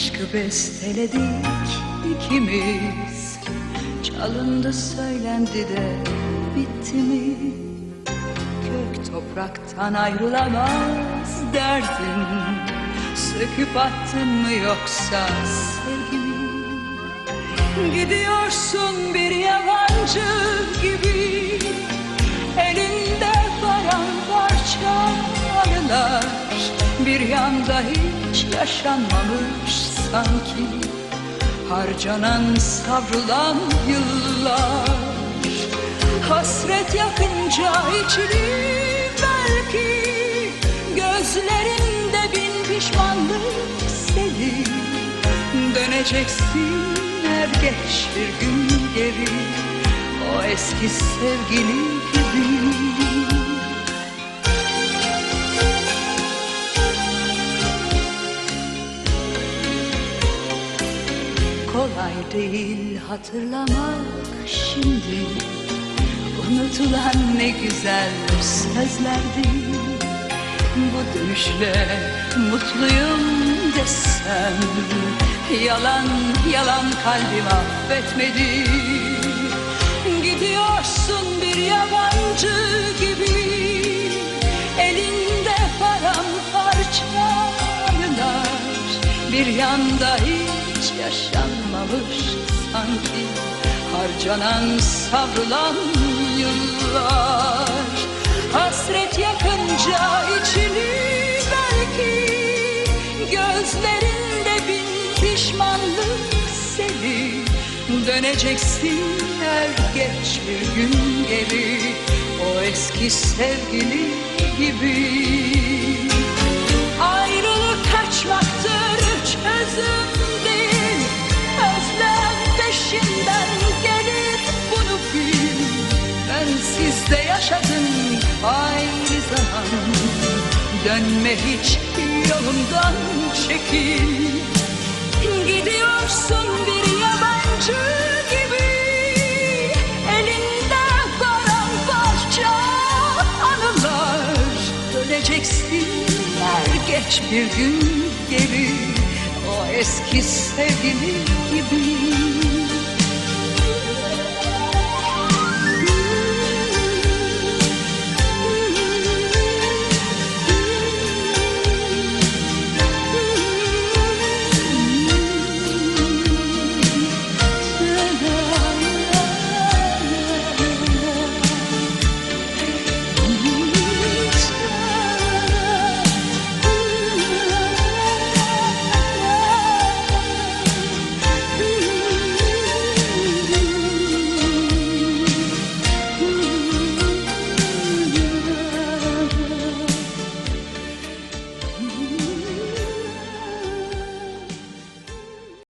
Aşkı besteledik ikimiz Çalındı söylendi de bitti mi? Gök topraktan ayrılamaz derdim Söküp attın mı yoksa sevgimi? Gidiyorsun bir yabancı gibi Elinde paramparça anılar Bir yanda hiç yaşanmamış sanki Harcanan savrulan yıllar. Hasret yakınca içini belki Gözlerinde bin pişmanlık seni Döneceksin er geç bir gün geri. O eski sevgili gibi Kolay değil hatırlamak şimdi. Unutulan ne güzel sözlerdi. Bu dönüşle mutluyum desem Yalan yalan kalbim affetmedi. Gidiyorsun bir yabancı gibi Elinde paramparça anılar Bir yanda hiç yaşanmamış sanki Harcanan savrulan yıllar. Hasret yakınca içini belki Gözlerinde bin pişmanlık seni Döneceksin er geç bir gün geri. O eski sevgili gibi Dönme hiç yolumdan çekil. Gidiyorsun bir yabancı gibi. Elinde paramparça anılar. Döneceksin er geç bir gün geri O eski sevgili gibi